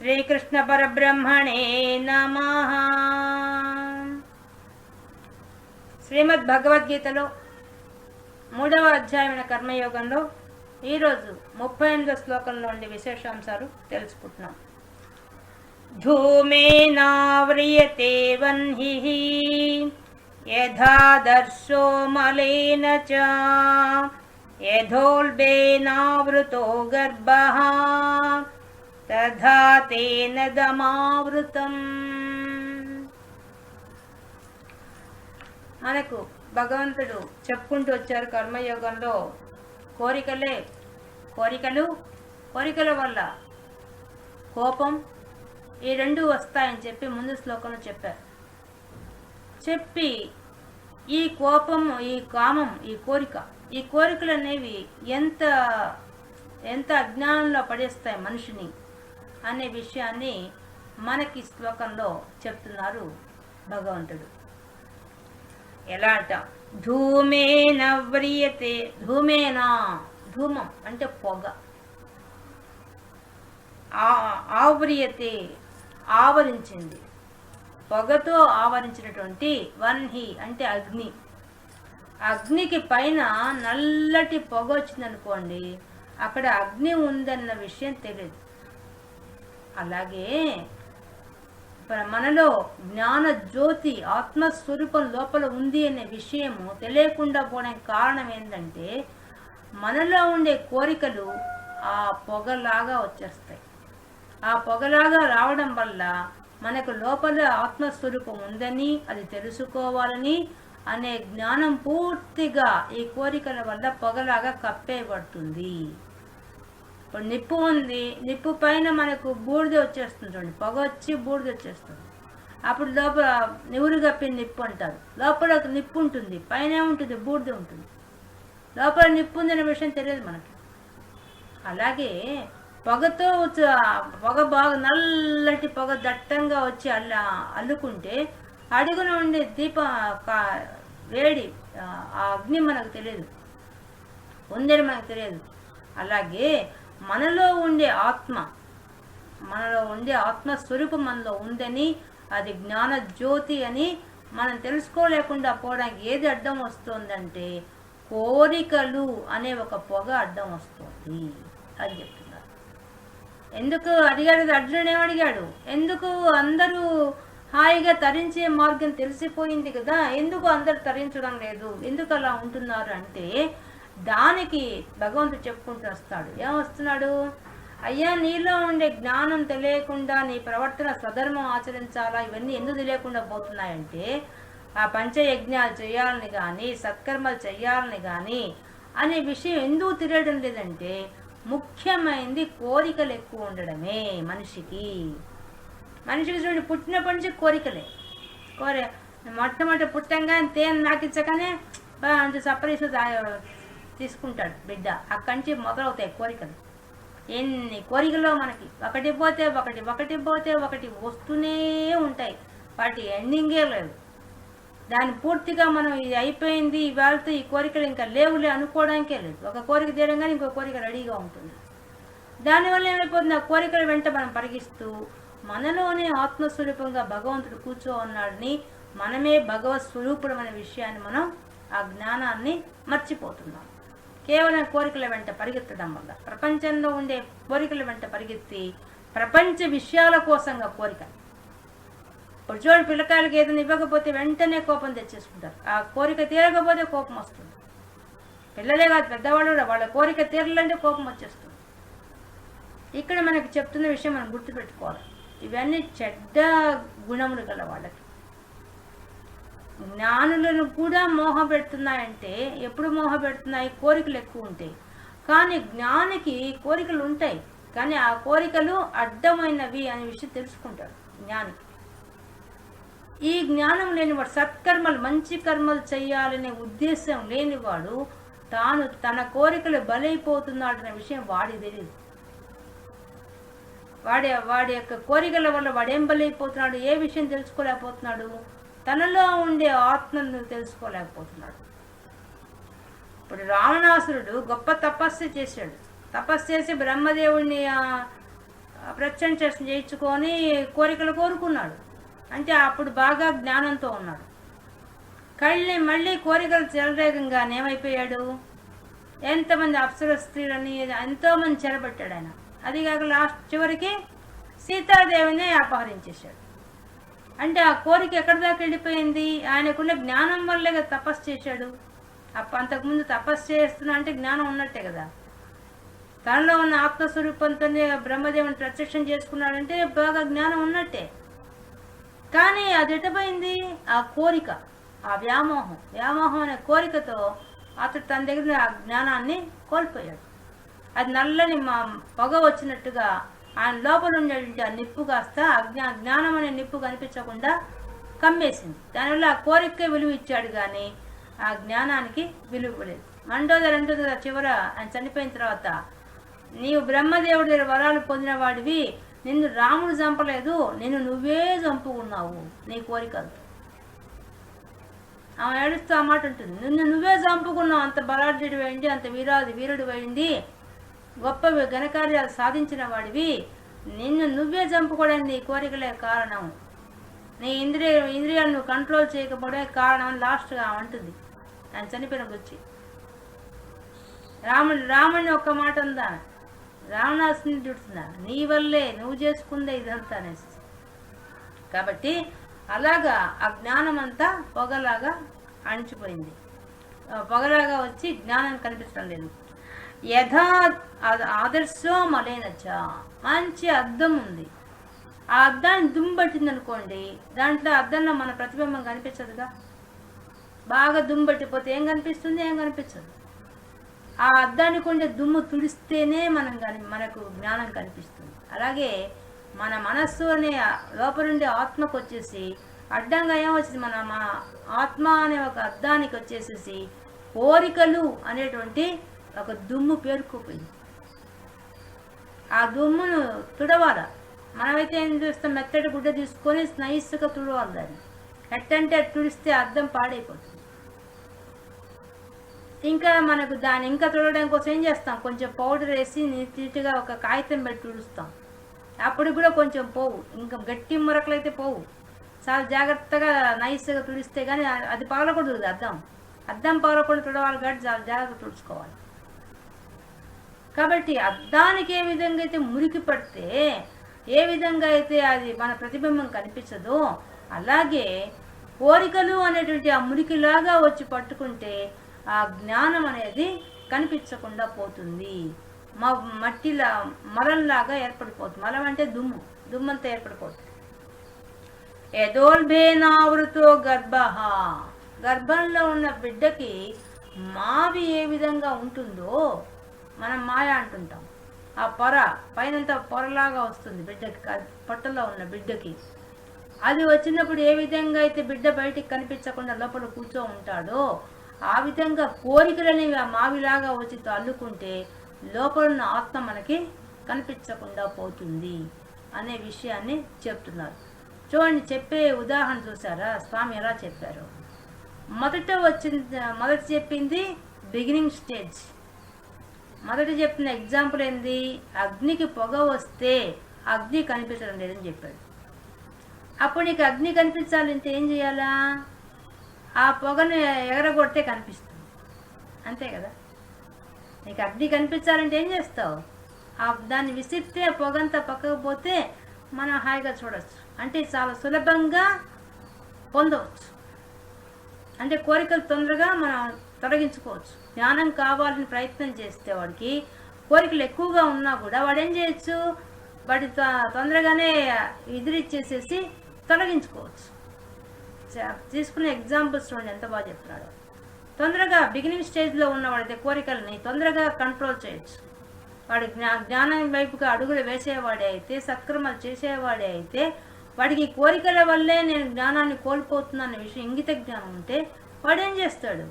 శ్రీకృష్ణ పరబ్రహ్మణే నమ. శ్రీమద్ భగవద్గీతలో మూడవ అధ్యాయమైన కర్మయోగంలో ఈరోజు ముప్పై ఎనిమిదో శ్లోకంలో ఉండే విశేషాంశాలు తెలుసుకుంటున్నాం. ధూమేనావ్రియతే వన్హిః యథాదర్శో మలేన చ యథోల్బేనావృతో గర్భ తథా తేన దమావృతం మనకు భగవంతుడు చెప్పుకుంటూ వచ్చారు కర్మయోగంలో కోరికలే కోరికలు కోరికల వల్ల కోపం ఈ రెండు వస్తాయని చెప్పి ముందు శ్లోకంలో చెప్పారు. చెప్పి ఈ కోపం ఈ కామం ఈ కోరిక ఈ కోరికలు అనేవి ఎంత ఎంత అజ్ఞానంలో పడేస్తాయి మనిషిని అనే విషయాన్ని మనకి శ్లోకంలో చెప్తున్నారు భగవంతుడు. ఎలా అంట? ధూమేన వ్రియతే ధూమేనా ధూమం అంటే పొగ. ఆ- ఆవ్రియతే ఆవరించింది. పొగతో ఆవరించినటువంటి వన్హి అంటే అగ్ని. అగ్నికి పైన నల్లటి పొగ వచ్చిందనుకోండి అక్కడ అగ్ని ఉందన్న విషయం తెలియదు అలాగే మనలో జ్ఞాన జ్యోతి ఆత్మస్వరూపం లోపల ఉంది అనే విషయము తెలియకుండా పోవడానికి కారణం ఏంటంటే మనలో ఉండే కోరికలు ఆ పొగలాగా వచ్చేస్తాయి. ఆ పొగలాగా రావడం వల్ల మనకు లోపల ఆత్మస్వరూపం ఉందని అది తెలుసుకోవాలని అనే జ్ఞానం పూర్తిగా ఈ కోరికల వల్ల పొగలాగా కప్పేయబడుతుంది. ఇప్పుడు నిప్పు ఉంది. నిప్పు పైన మనకు బూడిద వచ్చేస్తుంది చూడండి. పొగ వచ్చి బూడిద వచ్చేస్తుంది. అప్పుడు లోపల నివురు కప్పిన నిప్పు అంటారు. లోపల ఒక నిప్పు ఉంటుంది. పైన ఉంటుంది బూడిద ఉంటుంది. లోపల నిప్పు ఉందనే విషయం తెలియదు మనకి. అలాగే పొగతో పొగ బాగా నల్లటి పొగ దట్టంగా వచ్చి అల్లా అల్లుకుంటే అడుగున ఉండే దీప వేడి ఆ అగ్ని మనకు తెలియదు. ఉందని మనకు తెలియదు. అలాగే మనలో ఉండే ఆత్మ మనలో ఉండే ఆత్మస్వరూపం మనలో ఉందని అది జ్ఞాన జ్యోతి అని మనం తెలుసుకోలేకుండా పోవడానికి ఏది అడ్డం వస్తుందంటే కోరికలు అనే ఒక పొగ అడ్డం వస్తుంది అని చెప్తున్నారు. ఎందుకు అడిగాడు? అర్జునుడు ఏమడిగాడు ఎందుకు అందరూ హాయిగా తరించే మార్గం తెలిసిపోయింది కదా? ఎందుకు అందరు తరించడం లేదు? ఎందుకు అలా ఉంటున్నారు అంటే దానికి భగవంతుడు చెప్పుకుంటూ వస్తాడు. ఏం వస్తున్నాడు? అయ్యా నీలో ఉండే జ్ఞానం తెలియకుండా నీ ప్రవర్తన స్వధర్మం ఆచరించాలా? ఇవన్నీ ఎందుకు తెలియకుండా పోతున్నాయంటే ఆ పంచయజ్ఞాలు చేయాలని కానీ సత్కర్మలు చేయాలని కానీ అనే విషయం ఎందుకు తెలియడం లేదంటే ముఖ్యమైనది కోరికలు ఎక్కువ ఉండడమే మనిషికి. మనిషికి చూడండి పుట్టినప్పటి నుంచి కోరికలే. కోరే మొట్టమొదటి పుట్టంగానే తేనె నాకించగానే బా అంత సపరేసి తీసుకుంటాడు బిడ్డ. అక్కడి నుంచి మొదలవుతాయి కోరికలు. ఎన్ని కోరికలో మనకి ఒకటి పోతే ఒకటి ఒకటి పోతే ఒకటి వస్తూనే ఉంటాయి. వాటి ఎండింగే లేదు. దాన్ని పూర్తిగా మనం ఇది అయిపోయింది ఇవాళతో ఈ కోరికలు ఇంకా లేవులే అనుకోవడానికే లేదు. ఒక కోరిక తీయడంగానే ఇంకో కోరిక రెడీగా ఉంటుంది. దానివల్ల ఏమైపోతుంది? ఆ కోరికల వెంట మనం పరిగిస్తూ మనలోనే ఆత్మస్వరూపంగా భగవంతుడు కూర్చో ఉన్నాడని మనమే భగవత్ స్వరూపుడు అనే విషయాన్ని మనం ఆ జ్ఞానాన్ని మర్చిపోతున్నాం. కేవలం కోరికల వెంట పరిగెత్తడం వల్ల ప్రపంచంలో ఉండే కోరికల వెంట పరిగెత్తి ప్రపంచ విషయాల కోసంగా కోరిక. ఇప్పుడు చూడండి పిల్లకాయలకి ఏదైనా ఇవ్వకపోతే వెంటనే కోపం తెచ్చేసుకుంటారు. ఆ కోరిక తీరకపోతే కోపం వస్తుంది. పిల్లలే కాదు పెద్దవాళ్ళు కూడా వాళ్ళ కోరిక తీరాలంటే కోపం వచ్చేస్తుంది. ఇక్కడ మనకి చెప్తున్న విషయం మనం గుర్తుపెట్టుకోవాలి. ఇవన్నీ చెడ్డ గుణములు గల వాళ్ళకి. జ్ఞానులను కూడా మోహ పెడుతున్నాయంటే ఎప్పుడు మోహ పెడుతున్నాయి కోరికలు ఎక్కువ ఉంటాయి. కానీ జ్ఞానికి కోరికలు ఉంటాయి. కానీ ఆ కోరికలు అడ్డమైనవి అనే విషయం తెలుసుకుంటాడు జ్ఞానికి. ఈ జ్ఞానం లేనివాడు సత్కర్మలు మంచి కర్మలు చేయాలనే ఉద్దేశం లేనివాడు తాను తన కోరికలు బలైపోతున్నాడనే విషయం వాడి తెలియదు వాడి వాడి యొక్క కోరికల వల్ల వాడు ఏం బలైపోతున్నాడు? ఏ విషయం తెలుసుకోలేకపోతున్నాడు? తనలో ఉండే ఆత్మను తెలుసుకోలేకపోతున్నాడు. ఇప్పుడు రావణాసురుడు గొప్ప తపస్సు చేశాడు. తపస్సు చేసి బ్రహ్మదేవుడిని ఆ, చేయించుకొని కోరికలు కోరుకున్నాడు. అంటే అప్పుడు బాగా జ్ఞానంతో ఉన్నాడు. కళ్ళని మళ్ళీ కోరికలు చెలరేగంగానే ఏమైపోయాడు? ఎంతమంది అప్సర స్త్రీలని ఎంతోమంది చెరబట్టాడు ఆయన. అది కాక లాస్ట్ చివరికి సీతాదేవిని అపహరించేశాడు. అంటే ఆ కోరిక ఎక్కడి దాకా వెళ్ళిపోయింది? ఆయనకున్న జ్ఞానం వల్లే కదా తపస్సు చేశాడు. అప్ప అంతకుముందు తపస్సు చేస్తున్నా అంటే జ్ఞానం ఉన్నట్టే కదా. తనలో ఉన్న ఆత్మస్వరూపంతోనే బ్రహ్మదేవుని ప్రత్యక్షం చేసుకున్నాడంటే బాగా జ్ఞానం ఉన్నట్టే. కానీ అది ఎటపోయింది? ఆ కోరిక ఆ వ్యామోహం. వ్యామోహం అనే కోరికతో అతడు తన దగ్గర ఆ జ్ఞానాన్ని కోల్పోయాడు. అది నల్లని మా పొగ వచ్చినట్టుగా ఆయన లోపల ఉండేటువంటి ఆ నిప్పు కాస్త అజ్ఞా జ్ఞానం అనే నిప్పు కనిపించకుండా కమ్మేసింది. దానివల్ల ఆ కోరికే విలువ ఇచ్చాడు కానీ ఆ జ్ఞానానికి విలువ ఇవ్వలేదు. మండోదర్ అంటుంది చివర ఆయన చనిపోయిన తర్వాత నీవు బ్రహ్మదేవుడి దగ్గర వరాలు పొందిన వాడివి నిన్ను రాముడు చంపలేదు నిన్ను నువ్వే చంపుకున్నావు నీ కోరికలు ఆమె ఏడుస్తూ ఆ మాట ఉంటుంది నిన్ను నువ్వే చంపుకున్నావు అంత బలాఢ్యుడు వేయండి అంత వీరాది వీరుడు వేయండి గొప్ప ఘనకార్యాలు సాధించిన వాడివి. నిన్ను నువ్వే చంపుకోవడానికి నీ కోరికలే కారణం. నీ ఇంద్రియ ఇంద్రియాలను కంట్రోల్ చేయకపోవడమే కారణం లాస్ట్గా అంటుంది. ఆయన చనిపోయిన గురించి రాముడు రాముడిని ఒక్క మాట ఉందా రావణాసుని చుడుతుందా? నీ వల్లే నువ్వు చేసుకుందే ఇదంతా అనేసి. కాబట్టి అలాగా ఆ జ్ఞానం అంతా పొగలాగా అణిచిపోయింది. పొగలాగా వచ్చి జ్ఞానం కనిపించడం లేదు. యథా ఆదర్శం ఆదర్శో మంచి అద్దం ఉంది. ఆ అద్దాన్ని దుమ్ము అనుకోండి దాంట్లో అద్దంలో మన ప్రతిబింబం కనిపించదుగా? బాగా దుమ్బట్టిపోతే ఏం కనిపిస్తుంది? ఏం కనిపించదు. ఆ అద్దాన్ని ఉండే దుమ్ము తుడిస్తేనే మనం కని మనకు జ్ఞానం కనిపిస్తుంది. అలాగే మన మనస్సు అనే లోపలుండే ఆత్మకు వచ్చేసి అడ్డంగా ఏమొచ్చింది? మన మా ఆత్మ అనే ఒక అద్దానికి వచ్చేసేసి కోరికలు అనేటువంటి ఒక దుమ్ము పేరుకుపోయింది. ఆ దుమ్మును తుడవాల? మనమైతే ఏం చేస్తాం? మెత్తటి గుడ్డ తీసుకొని నైస్గా తుడవాలి దాన్ని. ఎట్టంటే తుడిస్తే అర్థం పాడైపోతుంది. ఇంకా మనకు దాన్ని ఇంకా తుడవడం కోసం ఏం చేస్తాం? కొంచెం పౌడర్ వేసి నీట్గా ఒక కాగితం పెట్టి తుడుస్తాం. అప్పుడు కూడా కొంచెం పోవు. ఇంకా గట్టి మురకలు అయితే పోవు. చాలా జాగ్రత్తగా నైస్గా తుడిస్తే కానీ అది పగలకూడదు అద్దం. అద్దం పగలకూడదు తుడవాలి కాబట్టి చాలా జాగ్రత్తగా తుడుచుకోవాలి. కాబట్టి అద్దానికి ఏ విధంగా అయితే మురికి పడితే ఏ విధంగా అయితే అది మన ప్రతిబింబం కనిపించదో అలాగే కోరికలు అనేటువంటి ఆ మురికిలాగా వచ్చి పట్టుకుంటే ఆ జ్ఞానం అనేది కనిపించకుండా పోతుంది. మా మట్టిలా మలంలాగా ఏర్పడిపోతుంది. మలం అంటే దుమ్ము దుమ్మంతా ఏర్పడిపోతుంది. యదోల్బేనావృతో గర్భ. గర్భంలో ఉన్న బిడ్డకి మావి ఏ విధంగా ఉంటుందో మనం మాయ అంటుంటాం. ఆ పొర పైనంతా పొరలాగా వస్తుంది బిడ్డకి పొట్టలో ఉన్న బిడ్డకి. అది వచ్చినప్పుడు ఏ విధంగా అయితే బిడ్డ బయటికి కనిపించకుండా లోపల కూర్చో ఉంటాడో ఆ విధంగా కోరికలనేవి ఆ మావిలాగా వచ్చి అల్లుకుంటే లోపల ఉన్న ఆత్మ మనకి కనిపించకుండా పోతుంది అనే విషయాన్ని చెప్తున్నారు. చూడండి చెప్పే ఉదాహరణ చూసారా స్వామి ఎలా చెప్పారు? మొదట వచ్చింది మొదట చెప్పింది బిగినింగ్ స్టేజ్ మొదటి చెప్పిన ఎగ్జాంపుల్ ఏంది? అగ్నికి పొగ వస్తే అగ్ని కనిపించడం లేదని చెప్పాడు. అప్పుడు నీకు అగ్ని కనిపించాలంటే ఏం చేయాలా? ఆ పొగను ఎగరగొడితే కనిపిస్తుంది. అంతే కదా? నీకు అగ్ని కనిపించాలంటే ఏం చేస్తావు? ఆ దాన్ని విసిరితే పొగంతా పక్కకు పోతే మనం హాయిగా చూడవచ్చు అంటే చాలా సులభంగా పొందవచ్చు. అంటే కోరికలు తొందరగా మనం తొలగించుకోవచ్చు. జ్ఞానం కావాలని ప్రయత్నం చేస్తే వాడికి కోరికలు ఎక్కువగా ఉన్నా కూడా వాడు ఏం చేయొచ్చు? వాటి తొ- తొందరగానే ఎదిరిచ్చేసేసి తొలగించుకోవచ్చు. చ- తీసుకునే ఎగ్జాంపుల్స్ చూడండి ఎంత బాగా చెప్తున్నాడు. తొందరగా బిగినింగ్ స్టేజ్లో ఉన్నవాడితే కోరికల్ని తొందరగా కంట్రోల్ చేయొచ్చు. వాడు జ్ఞా జ్ఞానం వైపుగా అడుగులు వేసేవాడే అయితే సక్రమాలు చేసేవాడే అయితే వాడికి ఈ కోరికల వల్లే నేను జ్ఞానాన్ని కోల్పోతున్నాన్న విషయం ఇంగిత జ్ఞానం ఉంటే వాడు ఏం చేస్తాడు?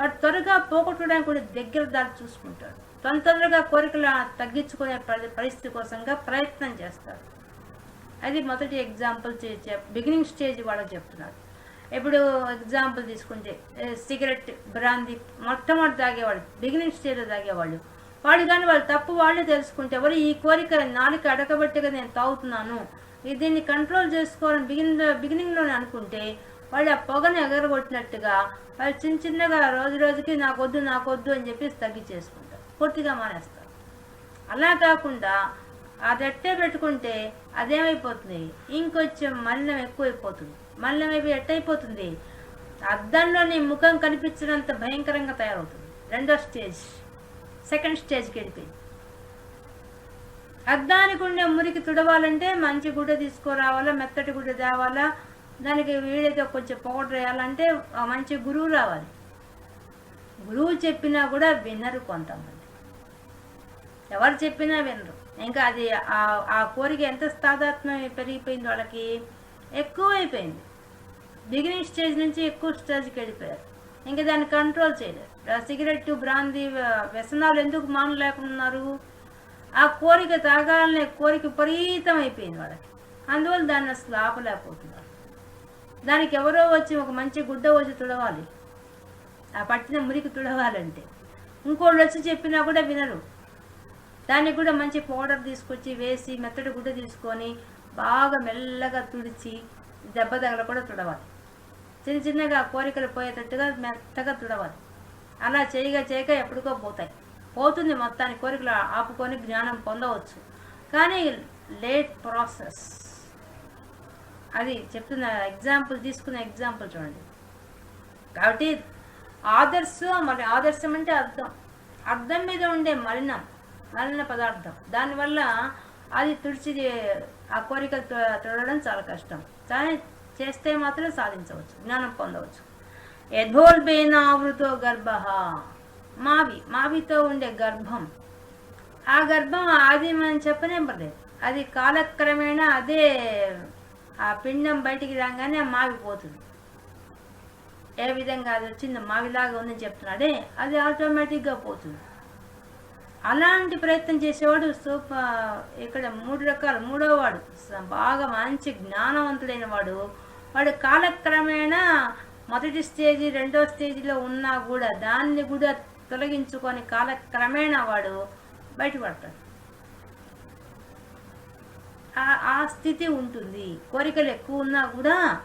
వాడు త్వరగా పోగొట్టడానికి కూడా దగ్గర దారి చూసుకుంటాడు. తొందర తొందరగా కోరికలు తగ్గించుకునే పరి- పరిస్థితి కోసంగా ప్రయత్నం చేస్తాడు. అది మొదటి ఎగ్జాంపుల్ బిగినింగ్ స్టేజ్ వాళ్ళకి చెప్తున్నారు. ఇప్పుడు ఎగ్జాంపుల్ తీసుకుంటే సిగరెట్ బ్రాంది మొట్టమొదటి తాగేవాళ్ళు బిగినింగ్ స్టేజ్లో తాగేవాళ్ళు. వాళ్ళు కానీ వాళ్ళు తప్పు వాళ్ళే తెలుసుకుంటే ఎవరు ఈ కోరిక నాలుక అడగబట్టిగా నేను తాగుతున్నాను. దీన్ని కంట్రోల్ చేసుకోవాలని బిగిన్ బిగినింగ్లోనే అనుకుంటే వాళ్ళు ఆ పొగను ఎగరగొట్టినట్టుగా వాళ్ళు చిన్న చిన్నగా రోజు రోజుకి నాకొద్దు నాకొద్దు అని చెప్పేసి తగ్గించేసుకుంటారు. పూర్తిగా మానేస్తారు. అలా కాకుండా అది ఎట్టే పెట్టుకుంటే అదేమైపోతుంది? ఇంకొంచెం మలినం ఎక్కువైపోతుంది. మలినం అయిపోయి ఎట్టయిపోతుంది? అద్దంలోని ముఖం కనిపించినంత భయంకరంగా తయారవుతుంది. రెండో స్టేజ్. సెకండ్ స్టేజ్కి వెళ్ళిపోయింది. అద్దానికి ఉండే మురికి తుడవాలంటే మంచి గుడ్డ తీసుకురావాలా మెత్తటి గుడ్డ తేవాలా దానికి వీడైతే కొంచెం పౌడర్ వేయాలంటే మంచి గురువు రావాలి. గురువు చెప్పినా కూడా వినరు కొంతమంది. ఎవరు చెప్పినా వినరు. ఇంకా అది ఆ- కోరిక ఎంత స్థాదాత్మ్యం పెరిగిపోయింది వాళ్ళకి? ఎక్కువైపోయింది. బిగినింగ్ స్టేజ్ నుంచి ఎక్కువ స్టేజ్కి వెళ్ళిపోయారు. ఇంకా దాన్ని కంట్రోల్ చేయలేరు. సిగరెట్ బ్రాందీ వ్యసనాలు ఎందుకు మానలేకున్నారు ఆ కోరిక తాగాలనే కోరిక విపరీతం అయిపోయింది వాళ్ళకి. అందువల్ల దాన్ని అసలు ఆపలేకపోతున్నారు. దానికి ఎవరో వచ్చి ఒక మంచి గుడ్డ వచ్చి తుడవాలి. ఆ పట్టిన మురికి తుడవాలంటే. ఇంకోళ్ళు వచ్చి చెప్పినా కూడా వినరు. దానికి కూడా మంచి పౌడర్ తీసుకొచ్చి వేసి మెత్తటి గుడ్డ తీసుకొని బాగా మెల్లగా తుడిచి దెబ్బ తగలకుండా తుడవాలి. చిన్న చిన్నగా కోరికలు పోయేటట్టుగా మెత్తగా తుడవాలి. అలా చేయగా చేయగా ఎప్పటికో పోతాయి. పోతుంది మొత్తాన్ని కోరికలు ఆపుకొని జ్ఞానం పొందవచ్చు. కానీ లేట్ ప్రాసెస్ అది చెప్తున్న ఎగ్జాంపుల్ తీసుకున్న ఎగ్జాంపుల్ చూడండి. కాబట్టి ఆదర్శం మరి ఆదర్శం అంటే అర్థం. అర్థం మీద ఉండే మలినం మలిన పదార్థం. దానివల్ల అది తుడిచి ఆ కోరికలు తుడడం చాలా కష్టం. కానీ చేస్తే మాత్రం సాధించవచ్చు జ్ఞానం పొందవచ్చు. యథోల్బేనావృతో గర్భ. మావి మావితో ఉండే గర్భం. ఆ గర్భం ఆదిమని అని చెప్పనే పడలేదు అది కాలక్రమేణా అదే ఆ పిండం బయటికి రాగానే మావిపోతుంది మావి పోతుంది. ఏ విధంగా అది వచ్చింది మావిలాగా ఉందని చెప్తున్నాడే అది ఆటోమేటిక్గా పోతుంది. అలాంటి ప్రయత్నం చేసేవాడు సూప ఇక్కడ మూడు రకాలు. మూడోవాడు బాగా మంచి జ్ఞానవంతుడైన వాడు. వాడు కాలక్రమేణా మొదటి స్టేజీ రెండో స్టేజీలో ఉన్నా కూడా దాన్ని కూడా తొలగించుకొని కాలక్రమేణా వాడు బయటపడతాడు. ఆ- ఆ స్థితి ఉంటుంది. కోరికలు ఎక్కువ ఉన్నా కూడా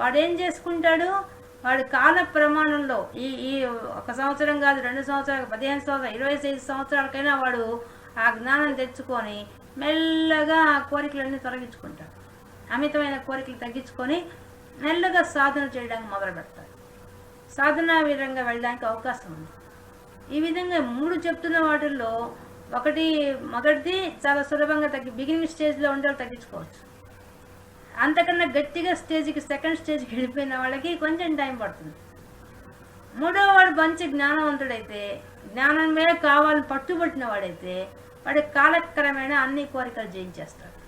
వాడేం చేసుకుంటాడు? వాడు కాల ప్రమాణంలో ఈ ఈ ఒక సంవత్సరం కాదు రెండు సంవత్సరాలు పదిహేను సంవత్సరాలు ఇరవై ఐదు సంవత్సరాలకైనా వాడు ఆ జ్ఞానం తెచ్చుకొని మెల్లగా ఆ కోరికలన్నీ తొలగించుకుంటాడు. అమితమైన కోరికలు తగ్గించుకొని మెల్లగా సాధన చేయడానికి మొదలు పెడతాడు సాధనా విధంగా వెళ్ళడానికి అవకాశం ఉంది. ఈ విధంగా మూడు చెప్తున్న వాటిల్లో ఒకటి మొదటిది చాలా సులభంగా తగ్గి బిగినింగ్ స్టేజ్లో ఉండే వాళ్ళు తగ్గించుకోవచ్చు. అంతకన్నా గట్టిగా స్టేజ్కి సెకండ్ స్టేజ్కి వెళ్ళిపోయిన వాళ్ళకి కొంచెం టైం పడుతుంది. మూడో వాడు మంచి జ్ఞానవంతుడైతే జ్ఞానం మీద కావాలని పట్టుబట్టిన వాడైతే వాడి కాలక్రమేణా అన్ని కోరికలు జయించేస్తాడు.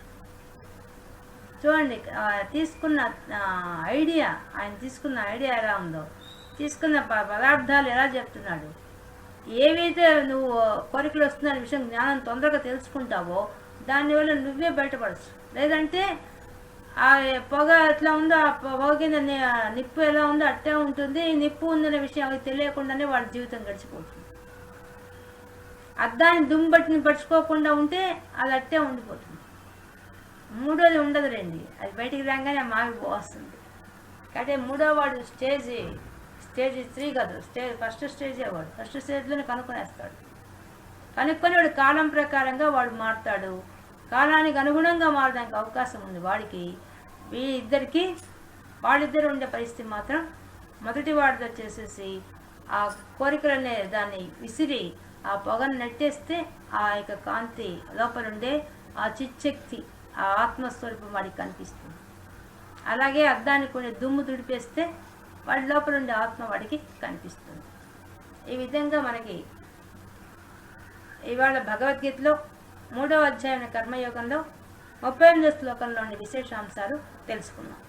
చూడండి తీసుకున్న ఐడియా ఆయన తీసుకున్న ఐడియా ఎలా ఉందో తీసుకున్న ప- పదార్థాలు ఎలా చెప్తున్నాడు ఏవైతే నువ్వు కోరికలు వస్తున్న విషయం జ్ఞానం తొందరగా తెలుసుకుంటావో దానివల్ల నువ్వే బయటపడచ్చు. లేదంటే ఆ పొగ ఎట్లా ఉందో ఆ పొగ కింద నిప్పు ఎలా ఉందో అట్టే ఉంటుంది. నిప్పు ఉందనే విషయం అవి తెలియకుండానే వాళ్ళ జీవితం గడిచిపోతుంది. అద్దాన్ని దుమ్బట్టిని పరుచుకోకుండా ఉంటే అది అట్టే ఉండిపోతుంది. మూడోది ఉండదు రండి అది బయటికి రాగానే మావి పోస్తుంది కాబట్టి మూడో వాడు స్టేజ్ స్టేజ్ త్రీ కాదు స్టేజ్ ఫస్ట్ స్టేజే వాడు. ఫస్ట్ స్టేజ్లోనే కనుక్కొనేస్తాడు కనుక్కొని వాడు కాలం ప్రకారంగా వాడు మారుతాడు. కాలానికి అనుగుణంగా మారడానికి అవకాశం ఉంది. వాడికి వీ ఇద్దరికి వాళ్ళిద్దరు ఉండే పరిస్థితి మాత్రం మొదటి వాడితో వచ్చేసేసి ఆ కోరికలనే దాన్ని విసిరి ఆ పొగను నెట్టేస్తే ఆ యొక్క కాంతి లోపల ఉండే ఆ చిచ్చక్తి ఆ ఆత్మస్వరూపం వాడికి కనిపిస్తుంది. అలాగే అద్దానికి కొన్ని దుమ్ము తుడిపేస్తే వాడి లోపల ఉండే ఆత్మ వాడికి కనిపిస్తుంది. ఈ విధంగా మనకి ఇవాళ భగవద్గీతలో మూడవ అధ్యాయం కర్మయోగంలో ముప్పై ఎనిమిదో శ్లోకంలోని విశేషాంశాలు తెలుసుకున్నాం